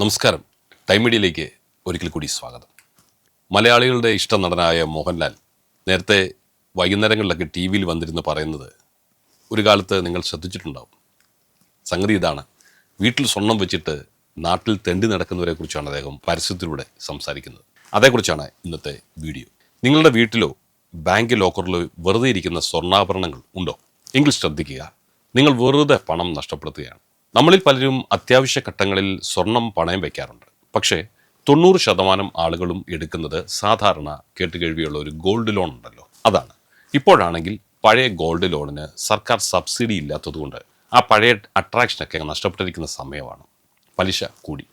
നമസ്കാരം. ടൈം മീഡിയയിലേക്ക് ഒരിക്കൽ കൂടി സ്വാഗതം. മലയാളികളുടെ ഇഷ്ട നടനായ മോഹൻലാൽ നേരത്തെ വൈകുന്നേരങ്ങളിലൊക്കെ ടി വിയിൽ വന്നിരുന്ന് പറയുന്നത് ഒരു കാലത്ത് നിങ്ങൾ ശ്രദ്ധിച്ചിട്ടുണ്ടാവും. സംഗതി ഇതാണ്. വീട്ടിൽ സ്വർണം വെച്ചിട്ട് നാട്ടിൽ തെണ്ടി നടക്കുന്നവരെ കുറിച്ചാണ് അദ്ദേഹം പരസ്യത്തിലൂടെ സംസാരിക്കുന്നത്. അതേക്കുറിച്ചാണ് ഇന്നത്തെ വീഡിയോ. നിങ്ങളുടെ വീട്ടിലോ ബാങ്ക് ലോക്കറിലോ വെറുതെ ഇരിക്കുന്ന സ്വർണാഭരണങ്ങൾ ഉണ്ടോ? എങ്കിൽ ശ്രദ്ധിക്കുക. നിങ്ങൾ വെറുതെ പണം നഷ്ടപ്പെടുത്തുകയാണ്. നമ്മളിൽ പലരും അത്യാവശ്യ ഘട്ടങ്ങളിൽ സ്വർണം പണയം വയ്ക്കാറുണ്ട്. പക്ഷേ തൊണ്ണൂറ് ശതമാനം ആളുകളും എടുക്കുന്നത് സാധാരണ കേട്ടുകേഴ്വിയുള്ള ഒരു ഗോൾഡ് ലോൺ ഉണ്ടല്ലോ. അതാണ്. ഇപ്പോഴാണെങ്കിൽ പഴയ ഗോൾഡ് ലോണിന് സർക്കാർ സബ്സിഡി ഇല്ലാത്തതുകൊണ്ട് ആ പഴയ അട്രാക്ഷനൊക്കെ നഷ്ടപ്പെട്ടിരിക്കുന്ന സമയമാണ്. പലിശ കൂടി.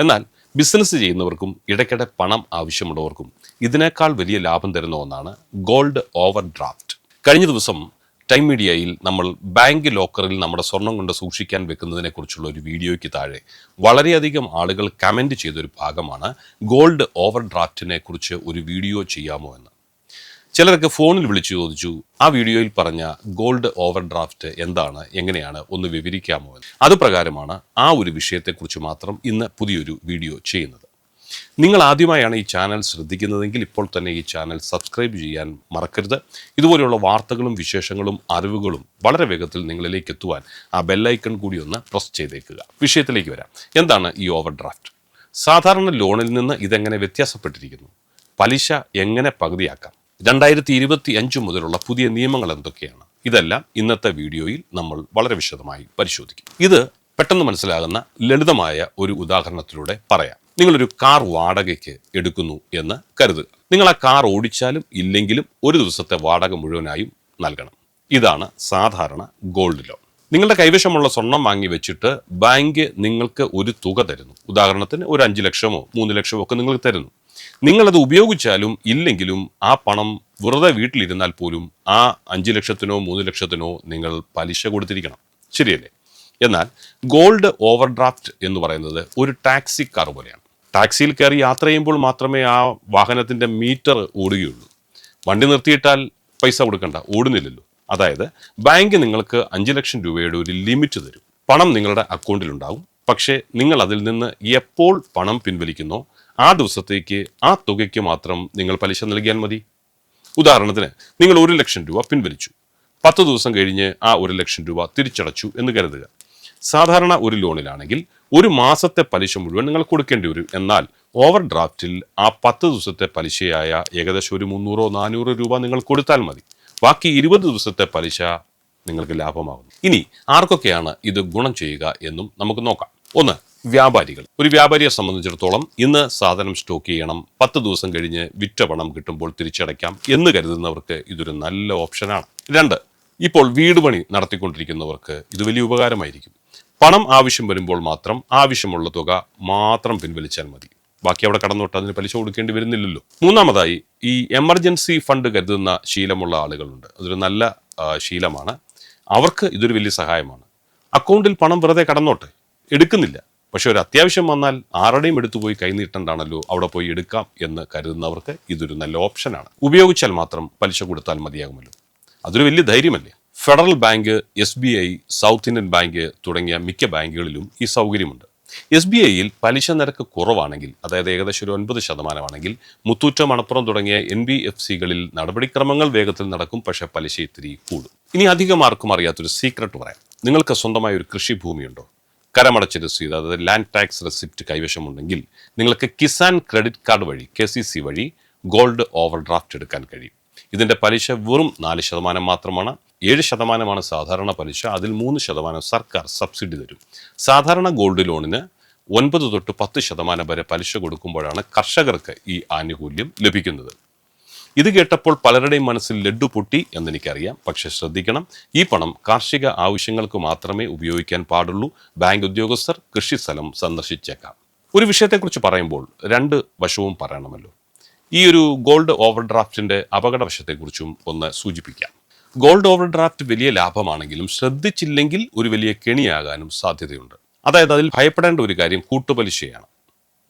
എന്നാൽ ബിസിനസ് ചെയ്യുന്നവർക്കും ഇടയ്ക്കിടെ പണം ആവശ്യമുള്ളവർക്കും ഇതിനേക്കാൾ വലിയ ലാഭം തരുന്ന ഒന്നാണ് ഗോൾഡ് ഓവർ ഡ്രാഫ്റ്റ് കഴിഞ്ഞ ദിവസം ടൈം മീഡിയയിൽ നമ്മൾ ബാങ്ക് ലോക്കറിൽ നമ്മുടെ സ്വർണം കൊണ്ട് സൂക്ഷിക്കാൻ വെക്കുന്നതിനെ കുറിച്ചുള്ള ഒരു വീഡിയോയ്ക്ക് താഴെ വളരെയധികം ആളുകൾ കമന്റ് ചെയ്തൊരു ഭാഗമാണ് ഗോൾഡ് ഓവർ ഡ്രാഫ്റ്റിനെ കുറിച്ച് ഒരു വീഡിയോ ചെയ്യാമോ എന്ന്. ചിലരൊക്കെ ഫോണിൽ വിളിച്ചു ചോദിച്ചു ആ വീഡിയോയിൽ പറഞ്ഞ ഗോൾഡ് ഓവർ ഡ്രാഫ്റ്റ് എന്താണ്? എങ്ങനെയാണ്? ഒന്ന് വിവരിക്കാമോ? എന്ന്. അത് പ്രകാരമാണ് ആ ഒരു വിഷയത്തെക്കുറിച്ച് മാത്രം ഇന്ന് പുതിയൊരു വീഡിയോ ചെയ്യുന്നത്. നിങ്ങൾ ആദ്യമായാണ് ഈ ചാനൽ ശ്രദ്ധിക്കുന്നതെങ്കിൽ ഇപ്പോൾ തന്നെ ഈ ചാനൽ സബ്സ്ക്രൈബ് ചെയ്യാൻ മറക്കരുത്. ഇതുപോലെയുള്ള വാർത്തകളും വിശേഷങ്ങളും അറിവുകളും വളരെ വേഗത്തിൽ നിങ്ങളിലേക്ക് എത്തുവാൻ ആ ബെല്ലൈക്കൺ കൂടി ഒന്ന് പ്രസ് ചെയ്തേക്കുക. വിഷയത്തിലേക്ക് വരാം. എന്താണ് ഈ ഓവർ ഡ്രാഫ്റ്റ് സാധാരണ ലോണിൽ നിന്ന് ഇതെങ്ങനെ വ്യത്യാസപ്പെട്ടിരിക്കുന്നു? പലിശ എങ്ങനെ പകുതിയാക്കാം? രണ്ടായിരത്തി ഇരുപത്തി അഞ്ച് മുതലുള്ള പുതിയ നിയമങ്ങൾ എന്തൊക്കെയാണ്? ഇതെല്ലാം ഇന്നത്തെ വീഡിയോയിൽ നമ്മൾ വളരെ വിശദമായി പരിശോധിക്കും. ഇത് പെട്ടെന്ന് മനസ്സിലാകുന്ന ലളിതമായ ഒരു ഉദാഹരണത്തിലൂടെ പറയാം. നിങ്ങളൊരു കാർ വാടകയ്ക്ക് എടുക്കുന്നു എന്ന് കരുതുക. നിങ്ങൾ ആ കാർ ഓടിച്ചാലും ഇല്ലെങ്കിലും ഒരു ദിവസത്തെ വാടക മുഴുവനായും നൽകണം. ഇതാണ് സാധാരണ ഗോൾഡ് ലോൺ. നിങ്ങളുടെ കൈവശമുള്ള സ്വർണം വാങ്ങി വെച്ചിട്ട് ബാങ്ക് നിങ്ങൾക്ക് ഒരു തുക തരുന്നു. ഉദാഹരണത്തിന് ഒരു അഞ്ച് ലക്ഷമോ മൂന്ന് ലക്ഷമോ ഒക്കെ നിങ്ങൾക്ക് തരുന്നു. നിങ്ങളത് ഉപയോഗിച്ചാലും ഇല്ലെങ്കിലും ആ പണം വെറുതെ വീട്ടിലിരുന്നാൽ പോലും ആ അഞ്ച് ലക്ഷത്തിനോ മൂന്ന് ലക്ഷത്തിനോ നിങ്ങൾ പലിശ കൊടുത്തിരിക്കണം. ശരിയല്ലേ? എന്നാൽ ഗോൾഡ് ഓവർഡ്രാഫ്റ്റ് എന്ന് പറയുന്നത് ഒരു ടാക്സി കാർ പോലെയാണ്. ടാക്സിയിൽ കയറി യാത്ര ചെയ്യുമ്പോൾ മാത്രമേ ആ വാഹനത്തിന്റെ മീറ്റർ ഓടുകയുള്ളൂ. വണ്ടി നിർത്തിയിട്ടാൽ പൈസ കൊടുക്കണ്ട ഓടുന്നില്ലല്ലോ. അതായത് ബാങ്ക് നിങ്ങൾക്ക് അഞ്ച് ലക്ഷം രൂപയുടെ ഒരു ലിമിറ്റ് തരും. പണം നിങ്ങളുടെ അക്കൗണ്ടിലുണ്ടാവും. പക്ഷേ നിങ്ങൾ അതിൽ നിന്ന് എപ്പോൾ പണം പിൻവലിക്കുന്നോ ആ ദിവസത്തേക്ക് ആ തുകയ്ക്ക് മാത്രം നിങ്ങൾ പലിശ നൽകിയാൽ മതി. ഉദാഹരണത്തിന് നിങ്ങൾ ഒരു ലക്ഷം രൂപ പിൻവലിച്ചു. പത്ത് ദിവസം കഴിഞ്ഞ് ആ ഒരു ലക്ഷം രൂപ തിരിച്ചടച്ചു എന്ന് കരുതുക. സാധാരണ ഒരു ലോണിലാണെങ്കിൽ ഒരു മാസത്തെ പലിശ മുഴുവൻ നിങ്ങൾ കൊടുക്കേണ്ടി വരും. എന്നാൽ ഓവർ ഡ്രാഫ്റ്റിൽ ആ പത്ത് ദിവസത്തെ പലിശയായ ഏകദേശം ഒരു മുന്നൂറോ നാനൂറോ രൂപ നിങ്ങൾ കൊടുത്താൽ മതി. ബാക്കി ഇരുപത് ദിവസത്തെ പലിശ നിങ്ങൾക്ക് ലാഭമാകുന്നു. ഇനി ആർക്കൊക്കെയാണ് ഇത് ഗുണം ചെയ്യുക എന്നും നമുക്ക് നോക്കാം. ഒന്ന് വ്യാപാരികൾ. ഒരു വ്യാപാരിയെ സംബന്ധിച്ചിടത്തോളം ഇന്ന് സാധനം സ്റ്റോക്ക് ചെയ്യണം പത്ത് ദിവസം കഴിഞ്ഞ് വിറ്റ പണം കിട്ടുമ്പോൾ തിരിച്ചടയ്ക്കാം എന്ന് കരുതുന്നവർക്ക് ഇതൊരു നല്ല ഓപ്ഷനാണ്. രണ്ട് ഇപ്പോൾ വീട് പണി നടത്തിക്കൊണ്ടിരിക്കുന്നവർക്ക് ഇത് വലിയ ഉപകാരമായിരിക്കും. പണം ആവശ്യം വരുമ്പോൾ മാത്രം ആവശ്യമുള്ള തുക മാത്രം പിൻവലിച്ചാൽ മതി. ബാക്കി അവിടെ കടന്നോട്ട് അതിന് പലിശ കൊടുക്കേണ്ടി വരുന്നില്ലല്ലോ. മൂന്നാമതായി ഈ എമർജൻസി ഫണ്ട് കരുതുന്ന ശീലമുള്ള ആളുകളുണ്ട്. അതൊരു നല്ല ശീലമാണ്. അവർക്ക് ഇതൊരു വലിയ സഹായമാണ്. അക്കൗണ്ടിൽ പണം വെറുതെ കടന്നോട്ടെ. എടുക്കുന്നില്ല. പക്ഷെ ഒരു അത്യാവശ്യം വന്നാൽ ആരുടെയും എടുത്തു പോയി കൈനീട്ടണ്ടാണല്ലോ അവിടെ പോയി എടുക്കാം എന്ന് കരുതുന്നവർക്ക് ഇതൊരു നല്ല ഓപ്ഷനാണ്. ഉപയോഗിച്ചാൽ മാത്രം പലിശ കൊടുത്താൽ മതിയാകുമല്ലോ. അതൊരു വലിയ ധൈര്യമല്ലേ? Federal bank S B I south Indian bank തുടങ്ങിയ മിക്ക ബാങ്കുകളിലും ഈ സൗകര്യമുണ്ട്. എസ് ബി ഐയിൽ പലിശ നിരക്ക് കുറവാണെങ്കിൽ അതായത് ഏകദേശം ഒരു ഒൻപത് ശതമാനമാണെങ്കിൽ മുത്തൂറ്റ മണപ്പുറം തുടങ്ങിയ എൻ ബി എഫ് സികളിൽ നടപടിക്രമങ്ങൾ വേഗത്തിൽ നടക്കും പക്ഷേ പലിശ ഇത്തിരി കൂടും. ഇനി അധികം ആർക്കും അറിയാത്തൊരു സീക്രട്ട് പറയാം. നിങ്ങൾക്ക് സ്വന്തമായ ഒരു കൃഷിഭൂമിയുണ്ടോ? കരമടച്ച രസീത് അതായത് ലാൻഡ് ടാക്സ് റെസിപ്റ്റ് കൈവശമുണ്ടെങ്കിൽ നിങ്ങൾക്ക് കിസാൻ ക്രെഡിറ്റ് കാർഡ് വഴി കെ സി സി വഴി ഗോൾഡ് ഓവർ ഡ്രാഫ്റ്റ് എടുക്കാൻ കഴിയും. ഇതിന്റെ പലിശ വെറും നാല് ശതമാനം മാത്രമാണ് ഏഴ് ശതമാനമാണ് സാധാരണ പലിശ അതിൽ മൂന്ന് ശതമാനം സർക്കാർ സബ്സിഡി തരും. സാധാരണ ഗോൾഡ് ലോണിന് ഒൻപത് തൊട്ട് പത്ത് ശതമാനം വരെ പലിശ കൊടുക്കുമ്പോഴാണ് കർഷകർക്ക് ഈ ആനുകൂല്യം ലഭിക്കുന്നത്. ഇത് കേട്ടപ്പോൾ പലരുടെയും മനസ്സിൽ ലഡ്ഡു പൊട്ടി എന്നെനിക്കറിയാം. പക്ഷേ ശ്രദ്ധിക്കണം ഈ പണം കാർഷിക ആവശ്യങ്ങൾക്ക് മാത്രമേ ഉപയോഗിക്കാൻ പാടുള്ളൂ. ബാങ്ക് ഉദ്യോഗസ്ഥർ കൃഷിസ്ഥലം സന്ദർശിച്ചേക്കാം. ഒരു വിഷയത്തെക്കുറിച്ച് പറയുമ്പോൾ രണ്ട് വശവും പറയണമല്ലോ. ഈ ഒരു ഗോൾഡ് ഓവർ അപകടവശത്തെക്കുറിച്ചും അപകട ഒന്ന് സൂചിപ്പിക്കാം. ഗോൾഡ് ഓവർ ഡ്രാഫ്റ്റ് വലിയ ലാഭമാണെങ്കിലും ശ്രദ്ധിച്ചില്ലെങ്കിൽ ഒരു വലിയ കെണിയാകാനും സാധ്യതയുണ്ട്. അതായത് അതിൽ ഭയപ്പെടേണ്ട ഒരു കാര്യം കൂട്ടുപലിശയാണ്.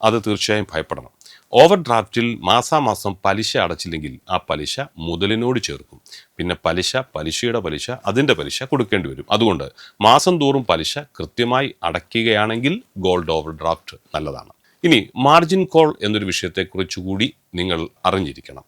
അത് തീർച്ചയായും ഭയപ്പെടണം. ഓവർ ഡ്രാഫ്റ്റിൽ മാസാമാസം പലിശ അടച്ചില്ലെങ്കിൽ ആ പലിശ മുതലിനോട് ചേർക്കും. പിന്നെ പലിശ പലിശയുടെ പലിശ അതിന്റെ പലിശ കൊടുക്കേണ്ടി വരും. അതുകൊണ്ട് മാസം തോറും പലിശ കൃത്യമായി അടയ്ക്കുകയാണെങ്കിൽ ഗോൾഡ് ഓവർ ഡ്രാഫ്റ്റ് നല്ലതാണ്. ഇനി മാർജിൻ കോൾ എന്നൊരു വിഷയത്തെക്കുറിച്ച് കൂടി നിങ്ങൾ അറിഞ്ഞിരിക്കണം.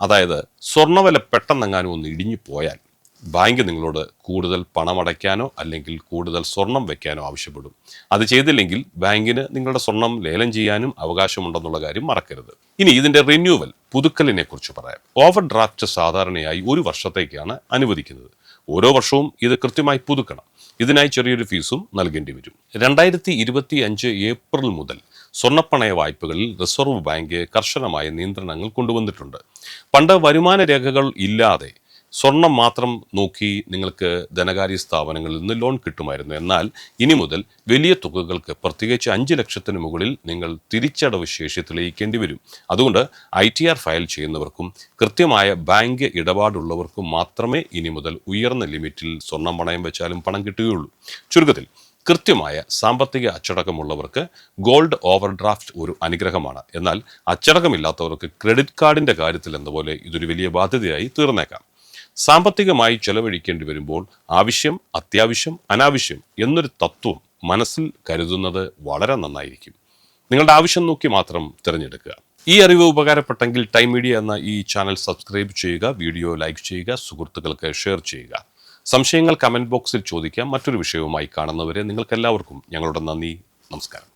അതായത് സ്വർണവില പെട്ടെന്നെങ്ങാനും ഒന്ന് ഇടിഞ്ഞു പോയാൽ ബാങ്ക് നിങ്ങളോട് കൂടുതൽ പണമടയ്ക്കാനോ അല്ലെങ്കിൽ കൂടുതൽ സ്വർണം വെക്കാനോ ആവശ്യപ്പെടും. അത് ചെയ്തില്ലെങ്കിൽ ബാങ്കിന് നിങ്ങളുടെ സ്വർണം ലേലം ചെയ്യാനും അവകാശമുണ്ടെന്നുള്ള കാര്യം മറക്കരുത്. ഇനി ഇതിന്റെ റിന്യൂവൽ പുതുക്കലിനെ കുറിച്ച് പറയാം. ഓവർ ഡ്രാഫ്റ്റ് സാധാരണയായി ഒരു വർഷത്തേക്കാണ് അനുവദിക്കുന്നത്. ഓരോ വർഷവും ഇത് കൃത്യമായി പുതുക്കണം. ഇതിനായി ചെറിയൊരു ഫീസും നൽകേണ്ടി വരും. രണ്ടായിരത്തി ഇരുപത്തി അഞ്ച് ഏപ്രിൽ മുതൽ സ്വർണപ്പണയ വായ്പകളിൽ റിസർവ് ബാങ്ക് കർശനമായ നിയന്ത്രണങ്ങൾ കൊണ്ടുവന്നിട്ടുണ്ട്. പണ്ട് വരുമാന രേഖകൾ ഇല്ലാതെ സ്വർണം മാത്രം നോക്കി നിങ്ങൾക്ക് ധനകാര്യ സ്ഥാപനങ്ങളിൽ നിന്ന് ലോൺ കിട്ടുമായിരുന്നു. എന്നാൽ ഇനി മുതൽ വലിയ തുകകൾക്ക് പ്രത്യേകിച്ച് അഞ്ച് ലക്ഷത്തിന് മുകളിൽ നിങ്ങൾ തിരിച്ചടവ് ശേഷി തെളിയിക്കേണ്ടി വരും. അതുകൊണ്ട് ഐ ടി ആർ ഫയൽ ചെയ്യുന്നവർക്കും കൃത്യമായ ബാങ്ക് ഇടപാടുള്ളവർക്കും മാത്രമേ ഇനി മുതൽ ഉയർന്ന ലിമിറ്റിൽ സ്വർണം പണയം വെച്ചാലും പണം കിട്ടുകയുള്ളൂ. ചുരുക്കത്തിൽ കൃത്യമായ സാമ്പത്തിക അച്ചടക്കമുള്ളവർക്ക് ഗോൾഡ് ഓവർ ഡ്രാഫ്റ്റ് ഒരു അനുഗ്രഹമാണ്. എന്നാൽ അച്ചടക്കമില്ലാത്തവർക്ക് ക്രെഡിറ്റ് കാർഡിന്റെ കാര്യത്തിൽ എന്ന പോലെ ഇതൊരു വലിയ ബാധ്യതയായി തീർന്നേക്കാം. സാമ്പത്തികമായി ചെലവഴിക്കേണ്ടി വരുമ്പോൾ ആവശ്യം അത്യാവശ്യം അനാവശ്യം എന്നൊരു തത്വം മനസ്സിൽ കരുതുന്നത് വളരെ നന്നായിരിക്കും. നിങ്ങളുടെ ആവശ്യം നോക്കി മാത്രം തിരഞ്ഞെടുക്കുക. ഈ അറിവ് ഉപകാരപ്പെട്ടെങ്കിൽ ടൈം മീഡിയ എന്ന ഈ ചാനൽ സബ്സ്ക്രൈബ് ചെയ്യുക വീഡിയോ ലൈക്ക് ചെയ്യുക സുഹൃത്തുക്കൾക്ക് ഷെയർ ചെയ്യുക. സംശയങ്ങൾ കമന്റ് ബോക്സിൽ ചോദിക്കാം. മറ്റൊരു വിഷയവുമായി കാണുന്നവരെ നിങ്ങൾക്കെല്ലാവർക്കും ഞങ്ങളുടെ നന്ദി നമസ്കാരം.